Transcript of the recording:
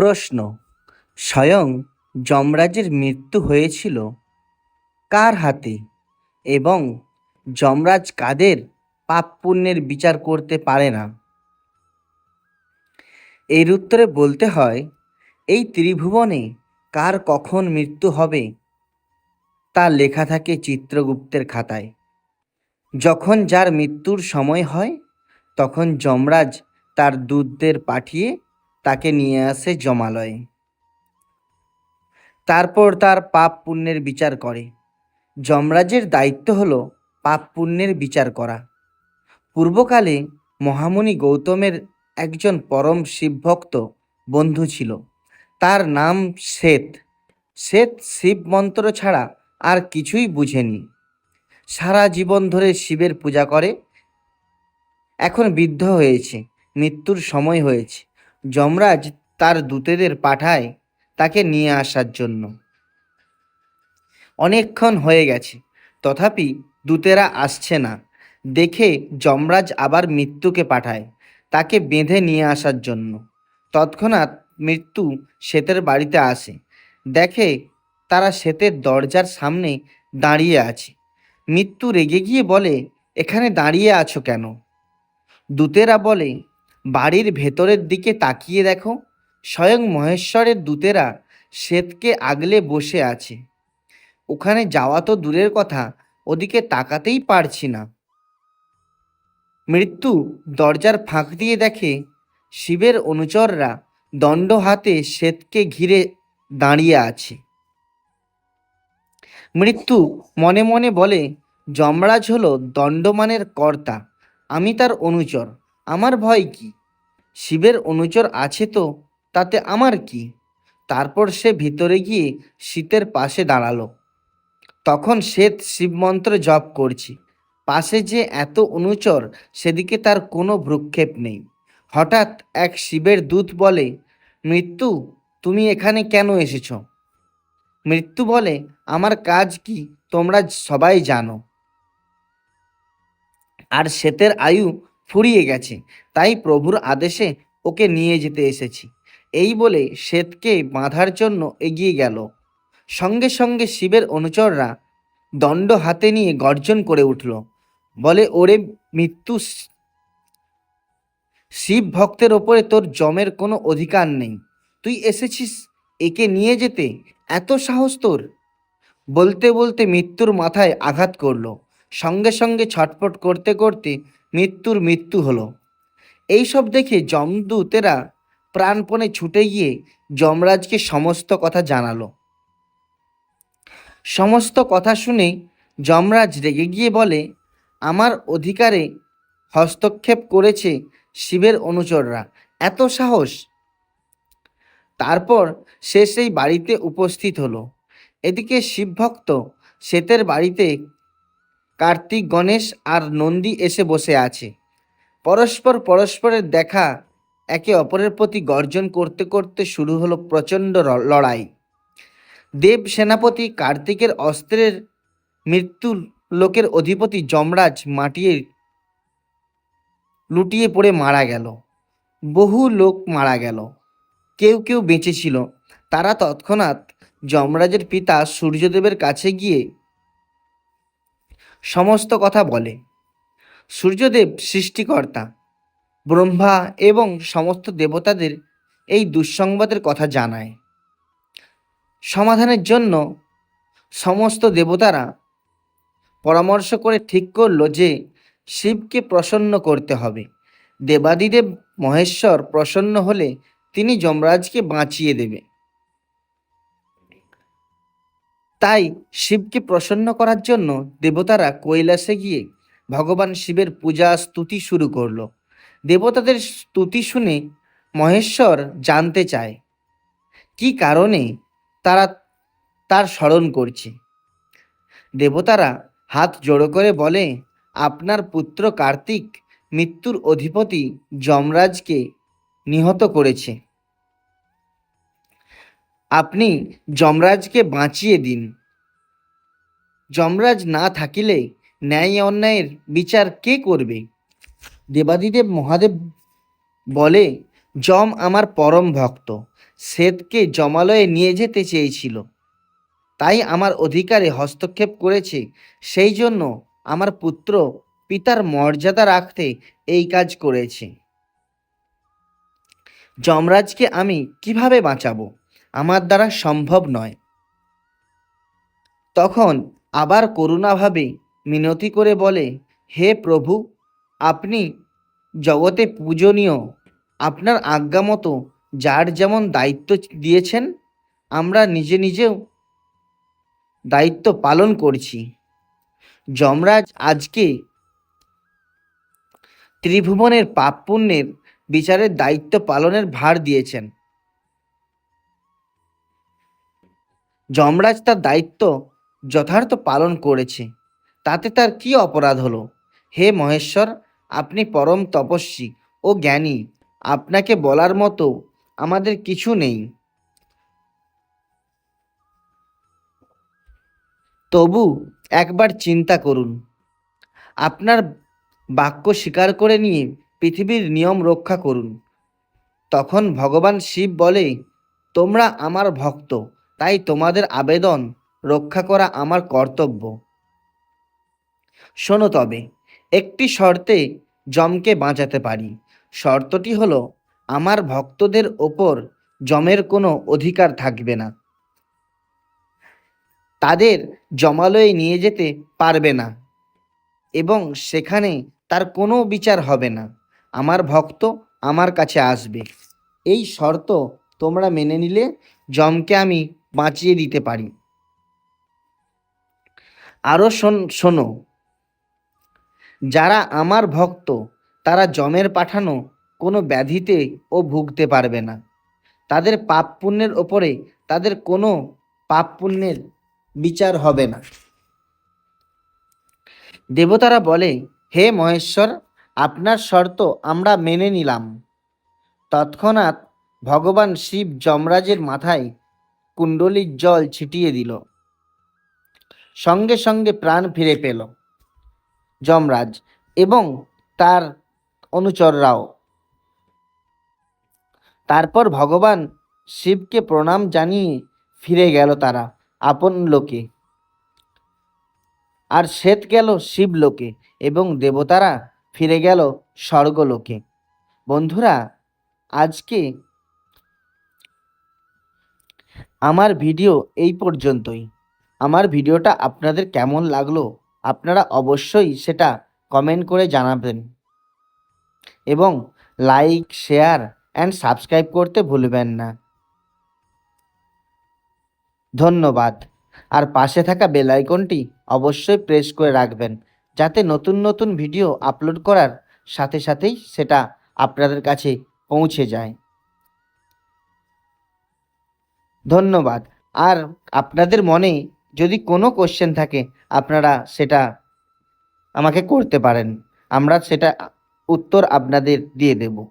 প্রশ্ন, স্বয়ং যমরাজের মৃত্যু হয়েছিল কার হাতে? এবং যমরাজ কাদের পাপ পুণ্যের বিচার করতে পারে না? এর উত্তরে বলতে হয়, এই ত্রিভুবনে কার কখন মৃত্যু হবে? তা লেখা থাকে চিত্রগুপ্তের খাতায়। যখন যার মৃত্যুর সময় হয়, তখন যমরাজ তার দূতদের পাঠিয়ে তাকে নিয়ে আসে জমালয়ে। তারপর তার পাপ পুণ্যের বিচার করে। যমরাজের দায়িত্ব হলো পাপ পুণ্যের বিচার করা। পূর্বকালে মহামুনি গৌতমের একজন পরম শিবভক্ত বন্ধু ছিল। তার নাম শ্বেত। শ্বেত শিব মন্ত্র ছাড়া আর কিছুই বুঝেনি। সারা জীবন ধরে শিবের পূজা করে। এখন বৃদ্ধ হয়েছে, মৃত্যুর সময় হয়েছে। যমরাজ তার দূতেদের পাঠায় তাকে নিয়ে আসার জন্য। অনেকক্ষণ হয়ে গেছে, তথাপি দূতেরা আসছে না। দেখে যমরাজ আবার মৃত্যুকে পাঠায়, তাকে বেঁধে নিয়ে আসার জন্য। তৎক্ষণাৎ মৃত্যু শ্বেতের বাড়িতে আসে। দেখে তারা শ্বেতের দরজার সামনে দাঁড়িয়ে আছে। মৃত্যু রেগে গিয়ে বলে, এখানে দাঁড়িয়ে আছো কেন? দূতেরা বলে বাড়ির ভেতরের দিকে তাকিয়ে দেখো, স্বয়ং মহেশ্বরের দূতেরা শ্বেতকে আগলে বসে আছে। ওখানে যাওয়া তো দূরের কথা, ওদিকে তাকাতেই পারছি না। মৃত্যু দরজার ফাঁক দিয়ে দেখে, শিবের অনুচররা দণ্ড হাতে শ্বেতকে ঘিরে দাঁড়িয়ে আছে। মৃত্যু মনে মনে বলে, যমরাজ হলো দণ্ডমানের কর্তা, আমি তার অনুচর। আমার ভয় কি? শিবের অনুচর আছে তো, তাতে আমার কি? তারপর সে ভিতরে গিয়ে শীতের পাশে দাঁড়াল। তখন শ্বেত শিবমন্ত্র জপ করছি। পাশে যে এত অনুচর, সেদিকে তার কোনো ভ্রুক্ষেপ নেই। হঠাৎ এক শিবের দূত বলে, মৃত্যু, তুমি এখানে কেন এসেছ? মৃত্যু বলে, আমার কাজ কি, তোমরা সবাই জানো। আর শ্বেতের আয়ু ফুরিয়ে গেছে। তাই প্রভুর আদেশে ওকে নিয়ে যেতে এসেছি। এই বলে শ্বেতকে বাঁধার জন্য এগিয়ে গেল। সঙ্গে সঙ্গে শিবের অনুচররা দণ্ড হাতে নিয়ে গর্জন করে উঠল। বলে, ওরে মৃত্যু শিব ভক্তের ওপরে তোর জমের কোনো অধিকার নেই। তুই এসেছিস একে নিয়ে যেতে? এত সাহস তোর? বলতে বলতে মৃত্যুর মাথায় আঘাত করল। সঙ্গে সঙ্গে ছটফট করতে করতে মৃত্যুর মৃত্যু হলো। এইসব দেখে যমদূতেরা প্রাণপণে ছুটে গিয়ে যমরাজকে সমস্ত কথা জানালো। সমস্ত কথা শুনে যমরাজ রেগে গিয়ে বলে, আমার অধিকারে হস্তক্ষেপ করেছে শিবের অনুচররা। এত সাহস? তারপর সে সেই বাড়িতে উপস্থিত হলো। এদিকে শিবভক্ত শ্বেতের বাড়িতে কার্তিক, গণেশ আর নন্দী এসে বসে আছে। পরস্পর পরস্পরের দেখা একে অপরের প্রতি গর্জন করতে করতে শুরু হলো প্রচণ্ড লড়াই। দেব সেনাপতি কার্তিকের অস্ত্রের মৃত্যুর লোকের অধিপতি যমরাজ মাটিয়ে লুটিয়ে পড়ে মারা গেল। বহু লোক মারা গেল। কেউ কেউ বেঁচেছিল তারা তৎক্ষণাৎ যমরাজের পিতা সূর্যদেবের কাছে গিয়ে সমস্ত কথা বলে। সূর্যদেব সৃষ্টিকর্তা, ব্রহ্মা এবং সমস্ত দেবতাদের এই দুঃসংবাদের কথা জানায়। সমাধানের জন্য সমস্ত দেবতারা পরামর্শ করে ঠিক করল যে শিবকে প্রসন্ন করতে হবে। দেবাদিদেব মহেশ্বর প্রসন্ন হলে তিনি যমরাজকে বাঁচিয়ে দেবে। তাই শিবকে প্রসন্ন করার জন্য দেবতারা কৈলাসে গিয়ে ভগবান শিবের পূজা স্তুতি শুরু করল। দেবতাদের স্তুতি শুনে মহেশ্বর জানতে চায়, কি কারণে তারা তার স্মরণ করছে? দেবতারা হাত জোড়ো করে বলে, আপনার পুত্র কার্তিক মৃত্যুর অধিপতি যমরাজকে নিহত করেছে। আপনি যমরাজকে বাঁচিয়ে দিন। যমরাজ না থাকিলে ন্যায় অন্যায়ের বিচার কে করবে? দেবাদিদেব মহাদেব বলে, যম আমার পরম ভক্ত, শ্বেতকে জমালয়ে নিয়ে যেতে চেয়েছিল। তাই আমার অধিকারে হস্তক্ষেপ করেছে। সেই জন্য আমার পুত্র পিতার মর্যাদা রাখতে এই কাজ করেছে। যমরাজকে আমি কীভাবে বাঁচাবো? আমার দ্বারা সম্ভব নয়। তখন আবার করুণাভাবে মিনতি করে বলে, হে প্রভু, আপনি জগতে পূজনীয়। আপনার আজ্ঞা মতো যার যেমন দায়িত্ব দিয়েছেন, আমরা নিজে নিজেও দায়িত্ব পালন করছি। যমরাজ আজকে ত্রিভুবনের পাপ পুণ্যের বিচারের দায়িত্ব পালনের ভার দিয়েছেন। যমরাজ তার দায়িত্ব যথার্থ পালন করেছে। তাতে তার কি অপরাধ হলো? হে মহেশ্বর, আপনি পরম তপস্বী ও জ্ঞানী। আপনাকে বলার মতো আমাদের কিছু নেই। তবু একবার চিন্তা করুন। আপনার বাক্য স্বীকার করে নিয়ে পৃথিবীর নিয়ম রক্ষা করুন। তখন ভগবান শিব বলে, তোমরা আমার ভক্ত। তাই তোমাদের আবেদন রক্ষা করা আমার কর্তব্য। শোনো তবে, একটি শর্তে যমকে বাঁচাতে পারি। শর্তটি হলো, আমার ভক্তদের ওপর যমের কোনো অধিকার থাকবে না। তাদের জমালয়ে নিয়ে যেতে পারবে না এবং সেখানে তার কোনো বিচার হবে না। আমার ভক্ত আমার কাছে আসবে। এই শর্ত তোমরা মেনে নিলে যমকে আমি বাঁচিয়ে দিতে পারি। আরও শোন যারা আমার ভক্ত, তারা যমের পাঠানো কোনো ব্যাধিতে ও ভুগতে পারবে না। তাদের পাপ পুণ্যের ওপরে তাদের কোনো পাপ পুণ্যের বিচার হবে না। দেবতারা বলে, হে মহেশ্বর, আপনার শর্ত আমরা মেনে নিলাম। তৎক্ষণাৎ ভগবান শিব যমরাজের মাথায় কুণ্ডলীর জল ছিটিয়ে দিল। সঙ্গে সঙ্গে প্রাণ ফিরে পেল যমরাজ এবং তার অনুচররাও। তারপর ভগবান শিবকে প্রণাম জানিয়ে ফিরে গেল তারা আপন লোকে। আর শ্বেত গেল শিবলোকে এবং দেবতারা ফিরে গেল স্বর্গলোকে। বন্ধুরা, আজকে আমার ভিডিও এই পর্যন্তই। আমার ভিডিওটা আপনাদের কেমন লাগল আপনারা অবশ্যই সেটা কমেন্ট করে জানাবেন। এবং লাইক শেয়ার অ্যান্ড সাবস্ক্রাইব করতে ভুলবেন না। ধন্যবাদ। আর পাশে থাকা বেল আইকনটি অবশ্যই প্রেস করে রাখবেন, যাতে নতুন নতুন ভিডিও আপলোড করার সাথে সাথেই সেটা আপনাদের কাছে পৌঁছে যায়। ধন্যবাদ। আর আপনাদের মনে যদি কোনো কোশ্চেন থাকে, আপনারা সেটা আমাকে করতে পারেন। আমরা সেটা উত্তর আপনাদের দিয়ে দেবো।